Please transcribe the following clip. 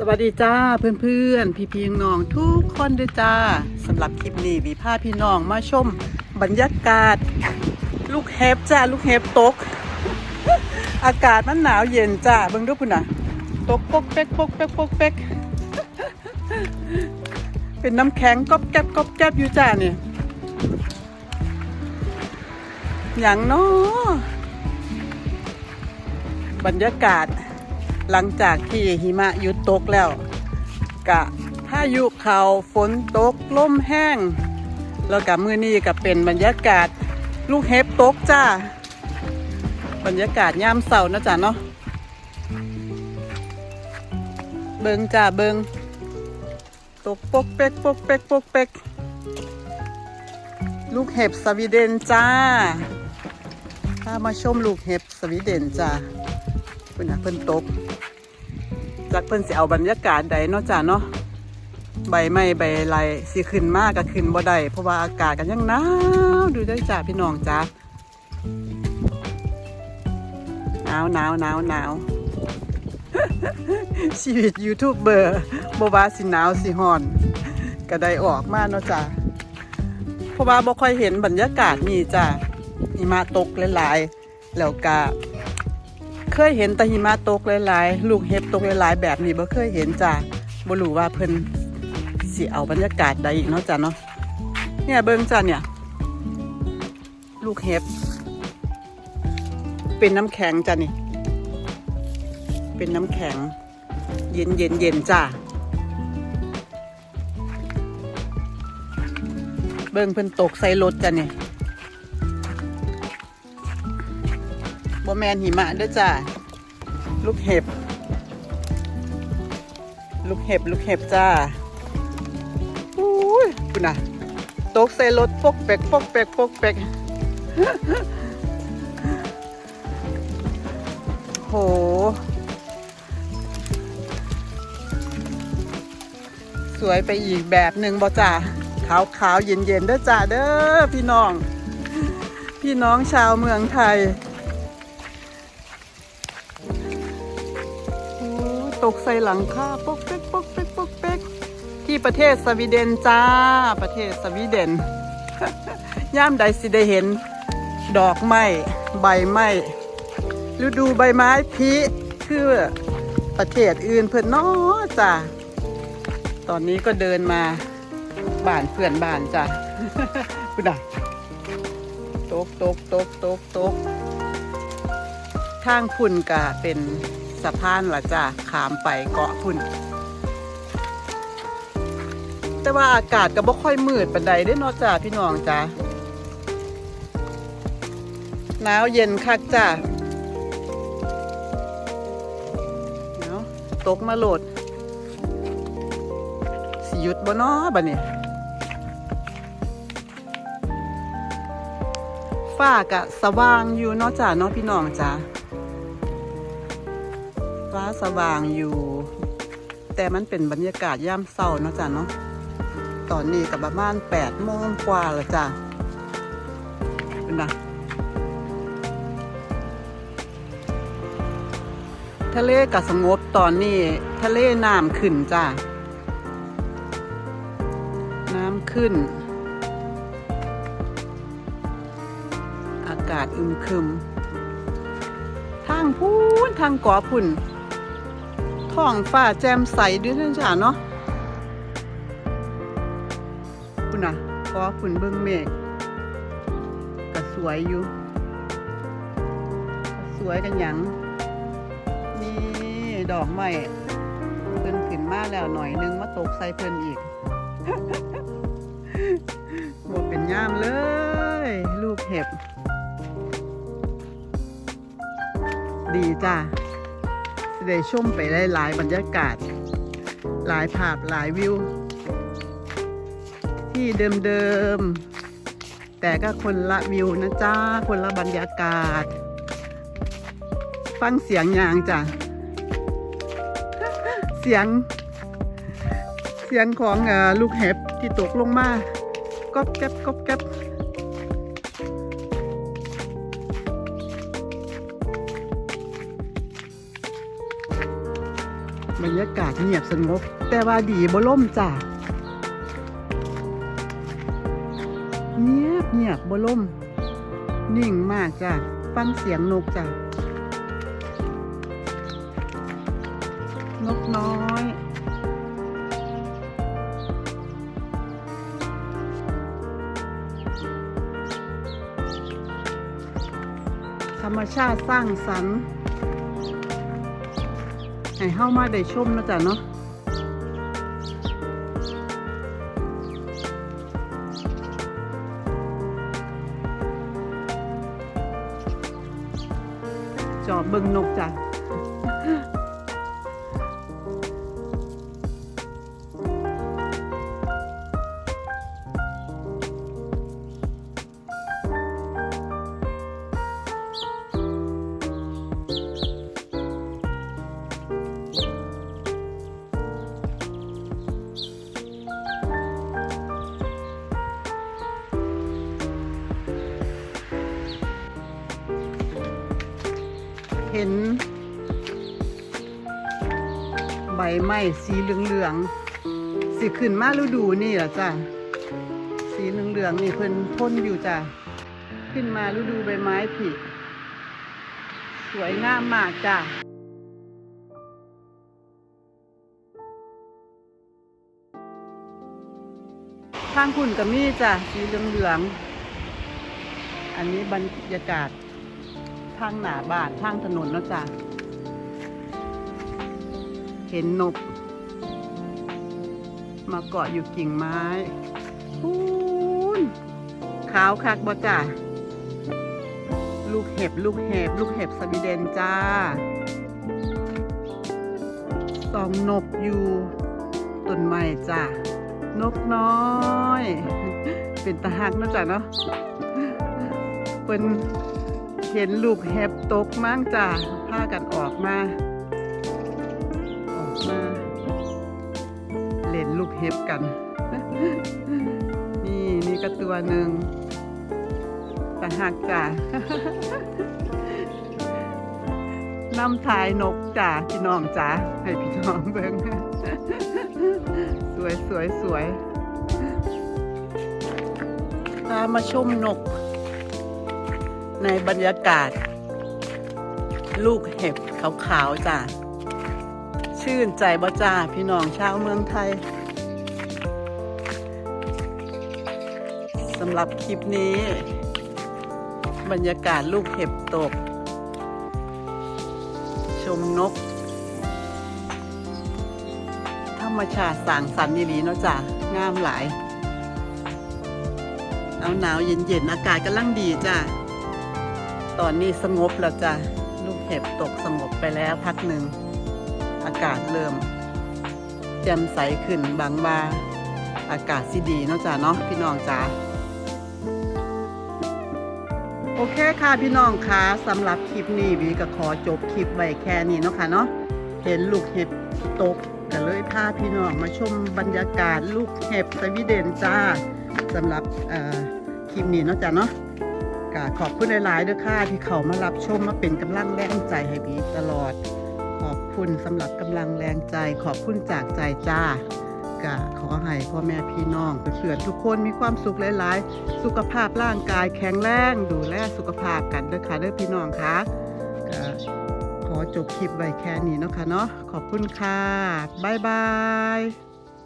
สวัสดีจ้าเพื่อนๆ พี่พี่น้องทุกคนด้วยจ้าสำหรับคลิปนี้วีพาพี่น้องมาชมบรรยากาศ ลูกเฮฟจ้าลูกเฮฟตก อากาศมันหนาวเย็นจ้าเบิ่งดูพุ่นน่ะตกปกเป๊กปกเป๊กปกเป๊กเป็นน้ำแข็งก๊อบแก๊บก๊อบแก๊บอยู่จ้าเนี่ยอย่างน้อบรรยากาศ หลังจากที่หิมะหยุดตกแล้ว กะพายุเขาฝนตกลมแห้ง แล้วกับมือนี้ก็เป็นบรรยากาศลูกเห็บตกจ้า บรรยากาศยามเสาร์นะจ๊ะเนาะเบิงจ้าเบิงตกปกเป๊กปกเป๊กปกเป๊กลูกเห็บสวีเดนจ้าพามาชมลูกเห็บสวีเดนจ้าเพิ่นน่ะเพิ่นตก จากเพิ่นสิเอาบรรยากาศใดเนาะจ้าเนาะใบไม้ใบไรสิขึ้นมากก็ขึ้นบ่ได้เพราะว่าอากาศกันยังหนาวดูได้จ้าพี่น้องจ้าหนาวหนาวหนาวหนาวชีวิตยูทูบเบอร์บว่าสิหนาวสิฮอน ก็ได้ออกมาเนาะจ้าเพราะว่าบ่ค่อยเห็นบรรยากาศนี่จ้าหิมะตกหลายๆแล้วก็ เคยเห็นต่หิมะตกหลายๆ ลูกเห็บตกหลายๆ แบบนี้บ่เคยเห็นจ้ะบ่รู้ว่าเพิ่นสิเอาบรรยากาศใดอีกเนาะจ้ะเนาะเนี่ยเบิ่งจ้ะเนี่ย ลูกเห็บ เป็นน้ำแข็งจ้ะนี่ เป็นน้ำแข็ง เย็นเย็นเย็นจ้ะเบิ่งเพิ่นตกใส่รถจ้ะนี่ บแมนหิมะด้อจ้าลูกเห็บ ลูกเห็บ ลูกเห็บจ้าอุ้ยคุณนะตกใส่รถปกเปกปกเปกปกเปกโหสวยไปอีกแบบหนึ่งบ่จ้าขาวขาวเย็นเย็นเด้อจ้าเด้อพี่น้อง พี่น้องชาวเมืองไทย ตกใส่หลังคาปกเป๊กปกเป๊กปกเป๊กที่ประเทศสวีเดนจ้า ประเทศสวีเดนย่ามใดสิได้เห็น ดอกไม้ใบไม้ฤดูใบไม้ผลิคือประเทศอื่นเพื่อนน้อจ้าตอนนี้ก็เดินมาบ้านเพื่อนบ้านจ้าพุดาตกตกตกตกตกทางพุ่นกะเป็นะพานละจ้าขามไปเกาะพุ่น แต่ว่าอากาศก็บ่ค่อยมืดปานใดได้เนอจ้าพี่น้องจ้าหนาวเย็นคักจ้าเนาะตกมาโหลด สิหยุดบ่นาะบัดนี้ฟ้ากะสว่างอยู่เนาะจ้าเนาะพี่น้องจ้า ฟ้าสว่างอยู่ แต่มันเป็นบรรยากาศย่ำเศร้าเนาะจ้ะเนาะตอนนี้กับประมาณแปดโมงกว่าล้วจ้ะเป็นนะทะเลกับสงบตอนนี้ ทะเลน้ำขึ้นจ้ะน้ำขึ้น อากาศอึมครึมทางพูนทางกาะพุ่น ท้องฟ้าแจ่มใสด้วยท่านจ๊ะเนาะพุ่นน่ะเกาะพุ่นเบิ่งเมฆก็สวยอยู่ สวยกันหยังนี่ดอกไม้เพิ่นขึ้นมาแล้วหน่อยนึงมาตกใส่เพิ่นอีกบวเป็นย่ามเลย ลูกเห็บ ดีจ้า ได้ชมไปหลายๆบรรยากาศ หลายภาพหลายวิว ที่เดิมๆ แต่ก็คนละวิวนะจ้า คนละบรรยากาศ ฟังเสียงยางจ้ะ เสียง เสียงของลูกเห็บที่ตกลงมาก๊อบแก๊บก๊อบแก๊บ รรยากาศเงียบสงบ แต่ว่าดีบ่ล่มจ้ะเงียบเงียบบ่ล่ม นิ่งมากจ้ะฟังเสียงนกจ้ะนกน้อยธรรมชาติสร้างสรรค์ ให้เฮามาได้ชมนะจ๊ะเนาะจอบเบิ่งนกจ้ะ ใบไม้สีเหลืองๆสิขึ้นมาฤดูนี่ล่ะจ้ะสีเหลืองๆนี่เพิ่นพ่นอยู่จ้ะขึ้นมาฤดูใบไม้ผลิสวยงามมากจ้ะทางคุณกับมีจ้ะสีเหลืองๆอันนี้บรรยากาศทางหนาบ้านทางถนนเนาะจ้ะ เห็นนก มาเกาะอยู่กิ่งไม้ปูนขาวคักบ่จ้ะลูกเห็บลูกเห็บลูกเห็บสวีเดนจ้าสองนกอยู่ต้นไม้จ้ะนกน้อย เป็นตาหักนะจ้ะเนาะเป็นเห็นลูกเห็บตกมั่งจ้าพากันออกมา เห็บกัน นี่นี่ก็ตัวหนึ่งตาหักจ้าน้ำทายนกจ้าพี่น้องจ้าให้พี่น้องเบิ่งสวยสวยสวยพามาชมนก ในบรรยากาศ ลูกเห็บขาวๆจ้ะชื่นใจบ่จ้าพี่น้องชาวเมืองไทยำหรับคลิปนี้ บรรยากาศลูกเห็บตก ชมนก ธรรมชาติสางสรรค์ดีๆเนาะจ้ะงามหลายหนาวหนาวเย็นๆอากาศกำลังดีจ้ะตอนนี้สงบแล้วจ้ะลูกเห็บตกสงบไปแล้วพักหนึ่ง อากาศเริ่มแจ่มใสขึ้นบางบาอากาศสิดีเนาะจ้ะเนาะพี่น้องจ้า โอเคค่ะพี่น้องคะสำหรับคลิปนี้วีก็ขอจบคลิปไว้แค่นี้เนาะค่ะเนาะเห็นลูกเห็บตกก็เลยพาพี่น้องมาชมบรรยากาศลูกเห็บสวีเดนจ้าสำหรับเอ่อคลิปนี้เนาะจ้ะเนาะก็ขอบคุณหลายๆด้วยค่ะที่เขามารับชมมาเป็นกำลังแรงใจให้บีตลอด ขอบคุณสำหรับกำลังแรงใจ ขอบคุณจากใจจ้า ก็ขอให้พ่อแม่พี่น้องเพื่อนๆทุกคนมีความสุขหลายๆ สุขภาพร่างกายแข็งแรงดูแลสุขภาพกันด้อค่ะเด้อพี่น้องค่ะขอจบคลิปไว้แค่นี้เนาะค่ะเนาะขอบคุณค่ะบ๊ายบาย